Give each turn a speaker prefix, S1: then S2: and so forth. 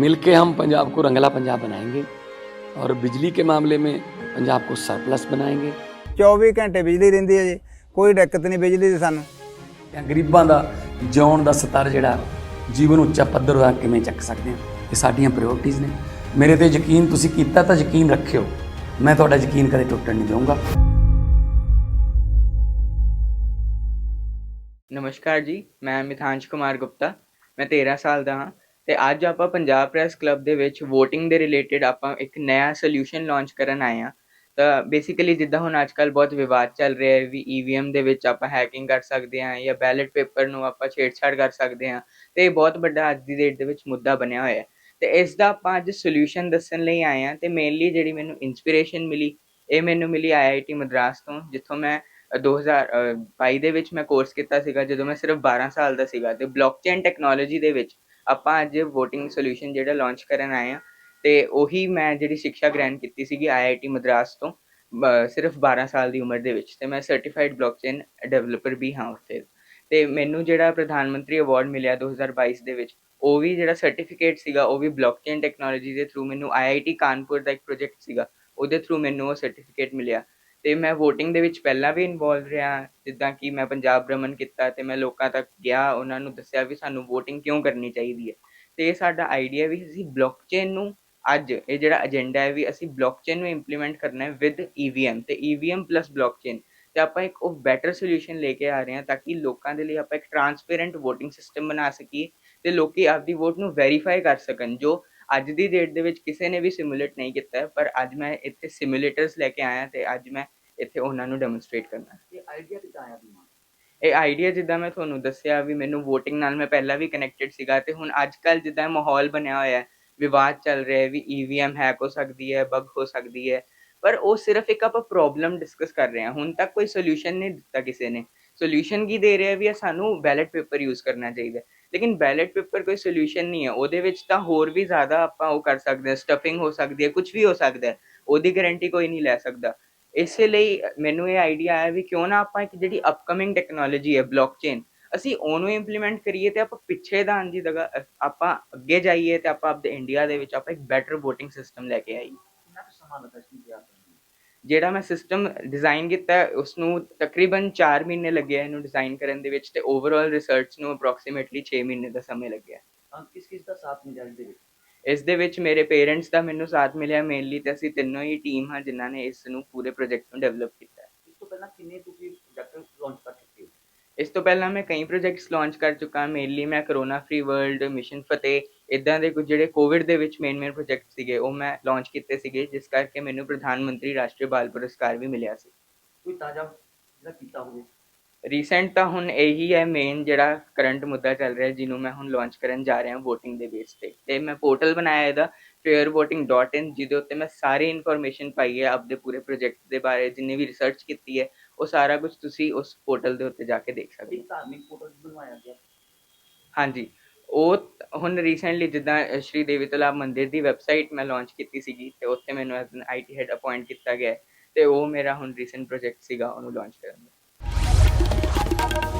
S1: मिलके हम पंजाब को रंगला पंजाब बनाएंगे और बिजली के मामले में पंजाब को सरप्लस बनाएंगे
S2: 24 ਘੰਟੇ ਬਿਜਲੀ ਰਹਿੰਦੀ ਹੈ ਜੀ ਕੋਈ ਦਿੱਕਤ ਨਹੀਂ ਬਿਜਲੀ ਦੀ ਸਾਨੂੰ
S1: ਜਾਂ ਗਰੀਬਾਂ ਦਾ ਜਿਉਣ ਦਾ ਸਤਰ ਜਿਹੜਾ ਜੀਵਨ ਉੱਚਾ ਪੱਧਰ ਹੋਇਆ ਕਿਵੇਂ ਚੱਕ ਸਕਦੇ ਹਾਂ ਇਹ ਸਾਡੀਆਂ ਪ੍ਰਾਇੋਰਟੀਆਂ ਨੇ ਮੇਰੇ ਤੇ ਯਕੀਨ ਤੁਸੀਂ ਕੀਤਾ ਤਾਂ ਯਕੀਨ ਰੱਖਿਓ ਮੈਂ ਤੁਹਾਡਾ ਯਕੀਨ ਕਦੇ ਟੁੱਟਣ ਨਹੀਂ ਦਊਂਗਾ
S3: ਨਮਸਕਾਰ ਜੀ ਮੈਂ ਮਿਥਾਂਸ਼ ਕੁਮਾਰ ਗੁਪਤਾ ਮੈਂ 13 ਸਾਲ ਦਾ ਹਾਂ ਤੇ ਅੱਜ ਆਪਾਂ ਪੰਜਾਬ ਪ੍ਰੈਸ ਕਲੱਬ ਦੇ ਵਿੱਚ VOTING ਦੇ ਰਿਲੇਟਡ ਆਪਾਂ ਇੱਕ ਨਵਾਂ ਸੋਲੂਸ਼ਨ ਲਾਂਚ ਕਰਨ ਆਏ ਹਾਂ। ਤਾਂ ਬੇਸਿਕਲੀ ਜਿੱਦਾਂ ਹੁਣ ਅੱਜਕੱਲ ਬਹੁਤ ਵਿਵਾਦ ਚੱਲ ਰਿਹਾ ਹੈ ਵੀ EVM ਦੇ ਵਿੱਚ ਆਪਾਂ ਹੈਕਿੰਗ ਕਰ ਸਕਦੇ ਹਾਂ ਜਾਂ ਬੈਲਟ ਪੇਪਰ ਨੂੰ ਆਪਾਂ ਛੇੜਛਾੜ ਕਰ ਸਕਦੇ ਹਾਂ ਤੇ ਇਹ ਬਹੁਤ ਵੱਡਾ ਅੱਜ ਦੀ ਡੇਟ ਦੇ ਵਿੱਚ ਮੁੱਦਾ ਬਣਿਆ ਹੋਇਆ ਹੈ। ਤੇ ਇਸ ਦਾ ਆਪਾਂ ਅੱਜ ਸੋਲੂਸ਼ਨ ਦੱਸਣ ਲਈ ਆਏ ਹਾਂ ਤੇ ਮੇਨਲੀ ਜਿਹੜੀ ਮੈਨੂੰ ਇਨਸਪੀਰੇਸ਼ਨ ਮਿਲੀ ਇਹ ਮੈਨੂੰ ਮਿਲੀ IIT ਮਦਰਾਸ ਤੋਂ ਜਿੱਥੋਂ ਮੈਂ ਅ, 2022 ਦੇ ਵਿੱਚ ਮੈਂ ਕੋਰਸ ਕੀਤਾ ਸੀਗਾ ਜਦੋਂ ਮੈਂ ਸਿਰਫ 12 ਸਾਲ ਦਾ ਸੀਗਾ ਤੇ ਬਲੌਕਚੇਨ ਟੈਕਨੋਲੋਜੀ ਦੇ ਵਿੱਚ ਆਪਾਂ ਅੱਜ VOTING ਸੋਲੂਸ਼ਨ ਜਿਹੜਾ ਲਾਂਚ ਕਰਨ ਆਏ ਹਾਂ, ਤੇ ਉਹੀ ਮੈਂ ਜਿਹੜੀ ਸਿੱਖਿਆ ਗ੍ਰਹਿਣ ਕੀਤੀ ਸੀਗੀ IIT ਮਦਰਾਸ ਤੋਂ ਸਿਰਫ 12 ਸਾਲ ਦੀ ਉਮਰ ਦੇ ਵਿੱਚ, ਤੇ ਮੈਂ ਸਰਟੀਫਾਈਡ ਬਲੌਕਚੇਨ ਡਿਵੈਲਪਰ ਵੀ ਹਾਂ ਉੱਥੇ। ਤੇ ਮੈਨੂੰ ਜਿਹੜਾ ਪ੍ਰਧਾਨ ਮੰਤਰੀ ਅਵਾਰਡ ਮਿਲਿਆ 2022 ਦੇ ਵਿੱਚ, ਉਹ ਵੀ ਜਿਹੜਾ ਸਰਟੀਫਿਕੇਟ ਸੀਗਾ, ਉਹ ਵੀ ਬਲੌਕਚੇਨ ਟੈਕਨੋਲੋਜੀ ਦੇ ਥਰੂ ਮੈਨੂੰ IIT ਕਾਨਪੁਰ ਦਾ ਇੱਕ ਪ੍ਰੋਜੈਕਟ ਸੀਗਾ, ਉਹਦੇ ਥਰੂ ਮੈਨੂੰ ਉਹ ਸਰਟੀਫਿਕੇਟ ਮਿਲਿਆ। ਤੇ ਮੈਂ VOTING ਦੇ ਵਿੱਚ ਪਹਿਲਾਂ ਵੀ ਇਨਵੋਲਵ ਰਿਹਾ, ਜਿੱਦਾਂ ਕਿ ਮੈਂ ਪੰਜਾਬ ਭ੍ਰਮਣ ਕੀਤਾ ਤੇ ਮੈਂ ਲੋਕਾਂ ਤੱਕ ਗਿਆ, ਉਹਨਾਂ ਨੂੰ ਦੱਸਿਆ ਵੀ ਸਾਨੂੰ VOTING ਕਿਉਂ ਕਰਨੀ ਚਾਹੀਦੀ ਹੈ। ਤੇ ਇਹ ਸਾਡਾ ਆਈਡੀਆ ਵੀ ਅਸੀਂ ਬਲੌਕਚੇਨ ਨੂੰ। ਅੱਜ ਇਹ ਜਿਹੜਾ ਏਜੰਡਾ ਹੈ ਵੀ ਅਸੀਂ ਬਲੌਕਚੇਨ ਨੂੰ ਇੰਪਲੀਮੈਂਟ ਕਰਨਾ ਹੈ ਵਿਦ EVM ਤੇ EVM ਪਲੱਸ ਬਲੌਕਚੇਨ ਤੇ ਆਪਾਂ ਇੱਕ ਉਹ ਬੈਟਰ ਸੋਲੂਸ਼ਨ ਲੈ ਕੇ ਆ ਰਹੇ ਹਾਂ ਤਾਂ ਕਿ ਲੋਕਾਂ ਦੇ ਲਈ ਆਪਾਂ ਇੱਕ ਟਰਾਂਸਪੇਰੈਂਟ VOTING ਸਿਸਟਮ ਬਣਾ ਸਕੀਏ ਤੇ ਲੋਕੀ ਆਪਦੀ ਵੋਟ ਨੂੰ ਵੈਰੀਫਾਈ ਕਰ ਸਕਣ, ਜੋ ਅੱਜ ਦੀ ਡੇਟ ਦੇ ਵਿੱਚ ਕਿਸੇ ਨੇ ਵੀ ਸਿਮੂਲੇਟ ਨਹੀਂ ਕੀਤਾ ਪਰ ਅੱਜ ਮੈਂ ਇੱਥੇ ਸਿਮੂਲੇਟਰਸ ਲੈ ਕੇ ਆਇਆ ਤੇ ਅੱਜ ਮੈਂ ਇੱਥੇ ਉਹਨਾਂ ਨੂੰ ਡੈਮੋਨਸਟ੍ਰੇਟ ਕਰਨਾ।
S4: ਇਹ ਆਈਡੀਆ ਕਿੱਦਾਂ ਆਇਆ 'ਚ?
S3: ਇਹ ਆਈਡੀਆ ਜਿੱਦਾਂ ਮੈਂ ਤੁਹਾਨੂੰ ਦੱਸਿਆ ਵੀ ਮੈਨੂੰ VOTING ਨਾਲ ਮੈਂ ਪਹਿਲਾਂ ਵੀ ਕਨੈਕਟਡ ਸੀਗਾ ਤੇ ਹੁਣ ਅੱਜ ਕੱਲ ਜਿੱਦਾਂ ਮਾਹੌਲ ਬਣਿਆ ਹੋਇਆ ਹੈ ਵਿਵਾਦ ਚੱਲ ਰਿਹਾ ਹੈ ਵੀ EVM ਹੈਕ ਹੋ ਸਕਦੀ ਹੈ ਬਗ ਹੋ ਸਕਦੀ ਹੈ ਪਰ ਉਹ ਸਿਰਫ ਇੱਕ ਆਪਾਂ ਪ੍ਰੋਬਲਮ ਡਿਸਕਸ ਕਰ ਰਹੇ ਹਾਂ। ਹੁਣ ਤੱਕ ਕੋਈ ਸੋਲੂਸ਼ਨ ਨਹੀਂ ਦਿੱਤਾ ਕਿਸੇ ਨੇ। ਸੋਲੂਸ਼ਨ ਕੀ ਦੇ ਰਿਹਾ ਵੀ ਸਾਨੂੰ ਬੈਲਟ ਪੇਪਰ ਯੂਜ਼ ਕਰਨਾ ਚਾਹੀਦਾ। ਲੇਕਿਨ ਬੈਲਟ ਪੇਪਰ ਕੋਈ ਸੋਲੂਸ਼ਨ ਨਹੀਂ ਹੈ। ਉਹਦੇ ਵਿੱਚ ਤਾਂ ਹੋਰ ਵੀ ਜ਼ਿਆਦਾ ਆਪਾਂ ਉਹ ਕਰ ਸਕਦੇ ਹਾਂ। ਸਟਫਿੰਗ ਹੋ ਸਕਦੀ ਹੈ ਕੁਝ ਵੀ ਹੋ ਸਕਦਾ ਹੈ। ਉਹਦੀ ਗਾਰੰਟੀ ਕੋਈ ਨਹੀਂ ਲੈ ਸਕਦਾ। ਇਸੇ ਲਈ ਮੈਨੂੰ ਇਹ ਆਈਡੀਆ ਆਇਆ ਵੀ ਕਿਉਂ ਨਾ ਆਪਾਂ ਇੱਕ ਜਿਹੜੀ ਅਪਕਮਿੰਗ ਟੈਕਨੋਲੋਜੀ ਹੈ ਬਲੌਕਚੇਨ ਅਸੀਂ ਉਹਨੂੰ ਇੰਪਲੀਮੈਂਟ ਕਰੀਏ ਤੇ ਆਪਾਂ ਪਿੱਛੇ ਦਾ ਦੀ ਜਗ੍ਹਾ ਆਪਾਂ ਅੱਗੇ ਜਾਈਏ ਤੇ ਆਪਾਂ ਆਪਣੇ ਇੰਡੀਆ ਦੇ ਵਿੱਚ ਆਪਾਂ ਇੱਕ ਬੈਟਰ VOTING ਸਿਸਟਮ ਲੈ ਕੇ ਆਈਏ। ਜਿਹੜਾ ਮੈਂ ਸਿਸਟਮ ਡਿਜ਼ਾਈਨ ਕੀਤਾ ਉਸ ਨੂੰ ਤਕਰੀਬਨ 4 ਮਹੀਨੇ ਲੱਗੇ ਇਹਨੂੰ ਡਿਜ਼ਾਈਨ ਕਰਨ ਦੇ ਵਿੱਚ ਤੇ ਓਵਰਆਲ ਰਿਸਰਚ ਨੂੰ ਅਪਰੋਕਸੀਮੇਟਲੀ 6 ਮਹੀਨੇ ਦਾ ਸਮੇਂ ਲੱਗਿਆ।
S4: ਕਿਸ ਕਿਸ ਦਾ ਸਾਥ ਮਿਲਿਆ ਇਸ ਦੇ ਵਿੱਚ?
S3: ਇਸ ਦੇ ਵਿੱਚ ਮੇਰੇ ਪੇਰੈਂਟਸ ਦਾ ਮੈਨੂੰ ਸਾਥ ਮਿਲਿਆ ਮੇਨਲੀ ਤੇ ਅਸੀਂ ਤਿੰਨੋਂ ਹੀ ਟੀਮ ਹਾਂ ਜਿਨ੍ਹਾਂ ਨੇ ਇਸ ਨੂੰ ਪੂਰੇ ਪ੍ਰੋਜੈਕਟ ਨੂੰ ਡਿਵੈਲਪ ਕੀਤਾ ਹੈ।
S4: ਇਸ ਤੋਂ ਪਹਿਲਾਂ ਕਿੰਨੇ ਤੁਸੀਂ ਪ੍ਰੋਜੈਕਟ ਲਾਂਚ ਕਰ ਚੁੱਕੇ ਹੋ?
S3: ਇਸ ਤੋਂ ਪਹਿਲਾਂ ਮੈਂ ਕਈ ਪ੍ਰੋਜੈਕਟਸ ਲਾਂਚ ਕਰ ਚੁੱਕਾ ਹਾਂ ਮੇਨਲੀ ਮੈਂ ਕਰੋਨਾ ਫ੍ਰੀ ਵਰਲਡ ਮਿਸ਼ਨ ਫਤਿਹ ਇਦਾਂ ਦੇ ਕੁਝ ਜਿਹੜੇ ਕੋਵਿਡ ਦੇ ਵਿੱਚ ਮੇਨ ਮੇਨ ਪ੍ਰੋਜੈਕਟ ਸੀਗੇ ਉਹ ਮੈਂ ਲਾਂਚ ਕੀਤੇ ਸੀਗੇ ਜਿਸ ਕਰਕੇ ਮੈਨੂੰ ਪ੍ਰਧਾਨ ਮੰਤਰੀ ਰਾਸ਼ਟਰੀ ਬਾਲ ਪੁਰਸਕਾਰ ਵੀ ਮਿਲਿਆ ਸੀ।
S4: ਕੋਈ ਤਾਜ਼ਾ ਜਿਹੜਾ ਕੀਤਾ ਹੋਵੇ।
S3: ਰੀਸੈਂਟ ਤਾਂ ਹੁਣ ਇਹੀ ਹੈ ਮੇਨ ਜਿਹੜਾ ਕਰੰਟ ਮੁੱਦਾ ਚੱਲ ਰਿਹਾ ਜਿਹਨੂੰ ਮੈਂ ਹੁਣ ਲਾਂਚ ਕਰਨ ਜਾ ਰਿਹਾ VOTING ਦੇ ਬੇਸ ਤੇ। ਤੇ ਮੈਂ ਪੋਰਟਲ ਬਣਾਇਆ ਇਹਦਾ fairvoting.in ਜਿਹਦੇ ਉੱਤੇ ਮੈਂ ਸਾਰੀ ਇਨਫੋਰਮੇਸ਼ਨ ਪਾਈ ਹੈ ਆਪਦੇ ਪੂਰੇ ਪ੍ਰੋਜੈਕਟ ਦੇ ਬਾਰੇ ਜਿੰਨੇ ਵੀ ਰਿਸਰਚ ਕੀਤੀ ਹੈ ਉਹ ਸਾਰਾ ਕੁਝ ਤੁਸੀਂ ਉਸ ਪੋਰਟਲ ਦੇ ਉੱਤੇ ਜਾ ਕੇ ਦੇਖ ਸਕਦੇ ਹੋ।
S4: ਧਾਰਮਿਕ ਪੋਰਟਲ ਬਣਵਾਇਆ ਗਿਆ।
S3: ਹਾਂਜੀ। ਉਹ ਹੁਣ ਰੀਸੈਂਟਲੀ ਜਿੱਦਾਂ ਸ਼੍ਰੀ ਦੇਵੀ ਤਲਾਬ ਮੰਦਿਰ ਦੀ ਵੈਬਸਾਈਟ ਮੈਂ ਲਾਂਚ ਕੀਤੀ ਸੀਗੀ ਤੇ ਉੱਥੇ ਮੈਨੂੰ as an IT head appoint ਕੀਤਾ ਗਿਆ ਤੇ ਉਹ ਮੇਰਾ ਹੁਣ ਰੀਸੈਂਟ ਪ੍ਰੋਜੈਕਟ ਸੀਗਾ ਉਹਨੂੰ ਲਾਂਚ ਕਰਨ ਦਾ। Thank you.